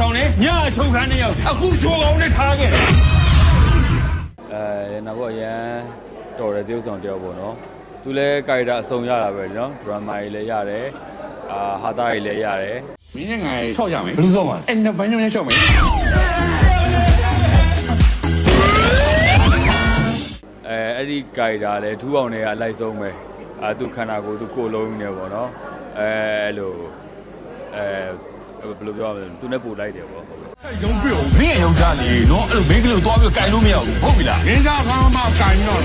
ဆောင်နဲ့ညအချုပ်ခန်းနဲ့ရောက်အခုချိုးကောင်းနဲ့ထားခဲ့တယ်အဲနောက်တော့ရန်တော်တယ်တရုပ်ဆောင်တယောက်ပေါ့နော်သူလည်းကာရီတာအစုံရတာပဲနော်ဒရမာကြီးလည်းရတယ်အာဟာတာကြီးလည်းရတယ်မင်းနဲ့ငါချောက်ကြမယ်ဘယ်လိုဆောင်မှာအဲ့နှစ်ပိုင်းနဲ့ချောက်မယ်အဲအဲ့ဒီကာရီတာလည်းထူးအောင်တွေကလိုက်ဆုံးပဲအာသူခန္ဓာကိုယ်သူကိုယ်လုံးနေပေါ့နော်အဲအဲ့လိုအဲ ဘယ်လိုပြောရမလဲသူနဲ့ပို့လိုက်တယ်ပေါ့ဟုတ်ကဲ့ရုံးပြုံမင်းရဲ့ယောက်ျားလေးနော်အဲ့လိုမင်းကလေးကိုသွားပြီးကင်လို့မရဘူးဟုတ်ပြီလားမင်းသားဘာမှကင်တော့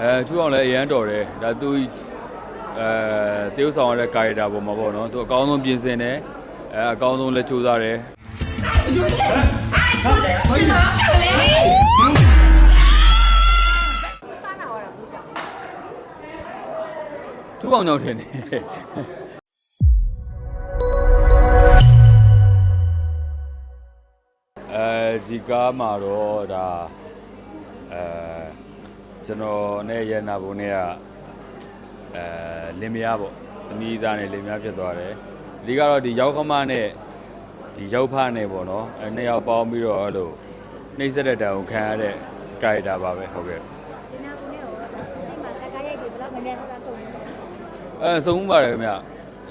အဲထူအောင်လည်းအရန်တော်တယ်ဒါသူအဲတရုပ်ဆောင်ရတဲ့ကာရီတာပေါ်မှာပေါ့နော်သူအကောင်းဆုံးပြင်ဆင်တယ်အဲအကောင်းဆုံးလည်းစူးစမ်းတယ်ထူအောင်ကြောင့်ထင်တယ် ဒီကားမှာတော့ဒါအဲကျွန်တော်နဲ့ရန်နာဘုံနဲ့ကအဲလင်မယားပေါ့သမီးသားနဲ့လင်မယားဖြစ်သွားတယ်အဓိကတော့ဒီရောက်ခမနဲ့ဒီရောက်ဖနဲ့ပေါ့နော်အဲနှစ်ယောက်ပေါင်းပြီးတော့အဲ့လိုနှိမ့်ဆက်တဲ့တံကိုခံရတဲ့ကာရီတာပါပဲဟုတ်ကဲ့ဒီနာကိုနဲ့တော့ရှိမှတက်ကရိုက်တယ်ဘယ်တော့မှမမြင်တော့ဆုံးဘူးအဲစုံမှုပါတယ်ခင်ဗျ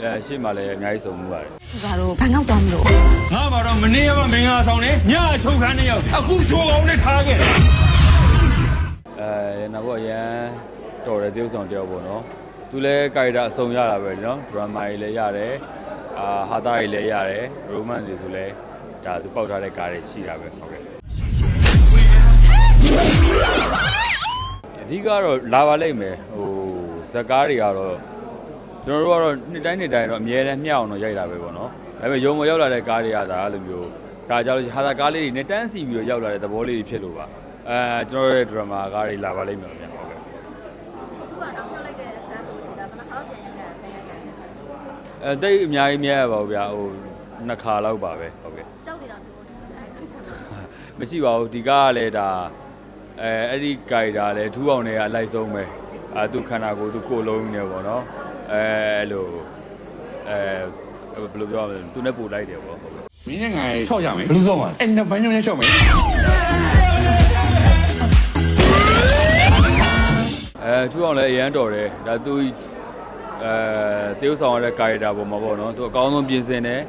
အဲရှေ့မှာလည်းအများကြီးစုံမှုပါတယ်ဇာတို့ဘန်ကောက်သွားမလို့ငါမှာတော့မ နေ့ကမှမင်းသားဆောင်နဲ့ညအချုပ်ခန်းနဲ့ရောက်အခုချိုးကောင်းနဲ့ထားခဲ့တယ်အဲနောက်တော့ရန်တော်တယ်တရုပ်ဆောင်တယောက်ပေါ့နော်သူလည်းကာရီတာအစုံရတာပဲနော်ဒရမာကြီးလည်းရတယ်အာဟာတာကြီးလည်းရတယ်ရိုမန်တွေဆိုလည်းဒါသူပေါက်ထားတဲ့ကားတွေရှိတာပဲဟုတ်ကဲ့အဓိကတော့လာပါလိမ့်မယ်ဟိုဇက်ကားတွေကတော့ကျွန်တော်တို့ကတော့နှစ်တိုင်းနှစ်တိုင်းတော့အများနဲ့မျှအောင်တော့ရိုက်တာပဲပေါ့နော် ဒါပေမဲ့ရုံမရောက်လာတဲ့ကားတွေကဒါအဲ့လိုမျိုးဒါကြောင့်ဟာတာကားလေးတွေနဲ့တန်းစီပြီးတော့ရောက်လာတဲ့သဘောလေးတွေဖြစ်လို့ပါအဲကျွန်တော်တို့ရဲ့ဒရမာကားတွေလာပါလိမ့်မယ်ဗျဟုတ်ကဲ့သူကတော့ပြောလိုက်တဲ့အခါဆိုလို့ရှိတာဘယ်နှခါတော့ပြန်ရောက်တယ်ပြန်ရောက်တယ်အဲတိတ်အများကြီးမြဲရပါဘူးဗျာဟိုနှစ်ခါလောက်ပါပဲဟုတ်ကဲ့ကြောက်နေတာမျိုးအဲ့ဒါချမ်းသာမရှိပါဘူးဒီကားကလည်းဒါအဲအဲ့ဒီကာရီတာလည်းထူးအောင်တွေကလိုက်ဆုံးပဲအာသူခန္ဓာကိုယ်သူကိုယ်လုံးနေပေါ့နော်အဲအဲ့လိုအဲ ဘယ်လိုပြောရမလဲသူနဲ့ပို့လိုက်တယ်ပေါ့ဟုတ်ကဲ့မင်းနဲ့ငါချောက်ကြမယ်ဘယ်လိုဆောင်မှာအဲ့နှစ်ပိုင်းနဲ့ချောက်မယ်အဲထူးအောင်လည်းအရန်တော်တယ်ဒါသူအဲတရုပ်ဆောင်ရတဲ့ကာရီတာပေါ်မှာပေါ့နော်သူအကောင်းဆုံးပြင်ဆင်တယ်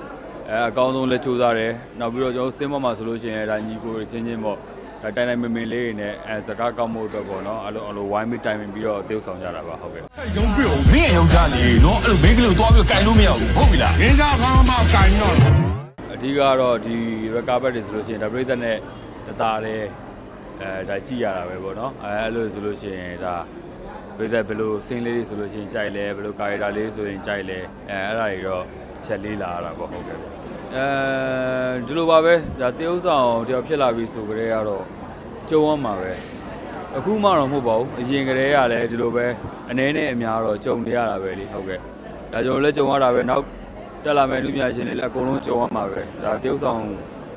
အဲအကောင်းဆုံးလည်းစူးစမ်းတယ်နောက်ပြီးတော့ကျွန်တော်စင်းမမှာဆိုလို့ရှိရင်ဒါညီကိုချင်းချင်းပေါ့ ဒါတိုင်တိုင်မင်မင်လေးတွေနဲ့အဲစကားကောင်းမှုအတွက်ပေါ့နော်အဲ့လိုအဲ့လိုဝိုင်းပြီးတိုင်ပင်ပြီးတော့တရုပ်ဆောင်ကြတာပါဟုတ်ကဲ့ရုံးပြုံမင်းရဲ့ယောက်ျားလေးနော်အဲ့လိုမင်းကလေးကိုသွားပြီးကင်လို့မရဘူးဟုတ်ပြီလားမင်းသားဘာမှကင်တော့အဓိကတော့ဒီ recover တွေဆိုလို့ရှိရင်ဒါပြိသက်နဲ့တသားလေးအဲဒါကြည့်ရတာပဲပေါ့နော်အဲအဲ့လိုဆိုလို့ရှိရင်ဒါပြိသက်ဘယ်လိုစင်းလေးတွေဆိုလို့ရှိရင်ကြိုက်လဲဘယ်လို character လေးဆိုရင်ကြိုက်လဲအဲအဲ့ဒါတွေတော့ ချက်လေးလာရတာပေါ့ဟုတ်ကဲ့အဲဒီလိုပါပဲဒါတရုပ်ဆောင်တယောက်ဖြစ်လာပြီဆိုကြတဲ့ကတော့ကြုံရမှာပဲအခုမှတော့မဟုတ်ပါဘူးအရင်ကတည်းကလည်းဒီလိုပဲအနေနဲ့အများတော့ကြုံနေရတာပဲလေဟုတ်ကဲ့ဒါကျွန်တော်လည်းကြုံရတာပဲနောက်တက်လာမယ့်လူများရှင်တွေလည်းအကုန်လုံးကြုံရမှာပဲဒါတရုပ်ဆောင်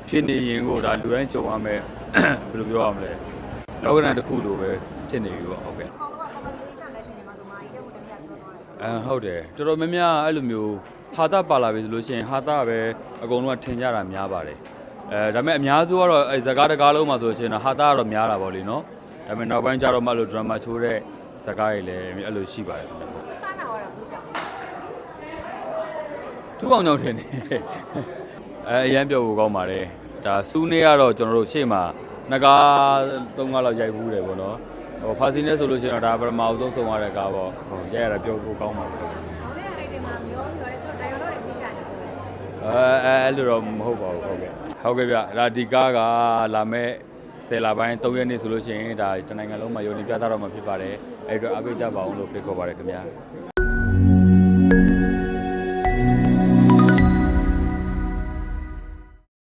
ဖြစ်နေရင်ကိုဒါလူတိုင်းကြုံရမယ်ဘယ်လိုပြောရမလဲလောကဓာတ်တစ်ခုလိုပဲဖြစ်နေပြီပေါ့ဟုတ်ကဲ့ဟောတော့ကမ္ဘာလေးကလည်းရှင်နေမှာဆိုမာကြီးတဲ့ဟိုတည်းကပြောသွားတယ်အဲဟုတ်တယ်တော်တော်များများအဲ့လိုမျိုး ဟာတာပါလာပြီဆိုလို့ရှိရင်ဟာတာပဲအကုန်လုံးကထင်ကြတာများပါတယ်အဲဒါပေမဲ့အများစုကတော့အဲဇကားတကားလုံးမှာဆိုလို့ရှိရင်တော့ဟာတာကတော့များတာပေါ့လေနော်ဒါပေမဲ့နောက်ပိုင်းကျတော့မှအဲ့လိုဒရမာချိုးတဲ့ဇကားတွေလည်းအဲ့လိုရှိပါတယ်ခင်ဗျစားနာတော့ဘူးကြောင့်ထူးအောင်ကြောင့်ထင်တယ်အဲအရန်ပြောဖို့ကောင်းပါတယ်ဒါစူးနေကတော့ကျွန်တော်တို့ရှေ့မှာနှစ်ကားသုံးကားလောက်ရိုက်ဘူးတယ်ပေါ့နော်ဟိုဖာစီနဲ့ဆိုလို့ရှိရင်တော့ဒါပထမအဆုံးဆုံးရတဲ့ကားပေါ့ဟိုရိုက်ရတာပြောဖို့ကောင်းပါတယ်ဟောတဲ့အဲ့ဒီမှာမျိုးပြောတယ်သူတိုင်ရောတော့ပြေးကြတယ် အဲအဲအဲ့လိုတော့မဟုတ်ပါဘူးဟုတ်ကဲ့ဟုတ်ကဲ့ဗျဒါဒီကားကလာမဲ့ဆယ်လပိုင်း3ရက်နေ့ဆိုလို့ရှိရင်ဒါတနိုင်ငံလုံးမှာယုံကြည်ပြသတော့မှာဖြစ်ပါတယ်အဲ့တော့အားပေးကြပါအောင်လို့ဖိတ်ခေါ်ပါတယ်ခင်ဗျာ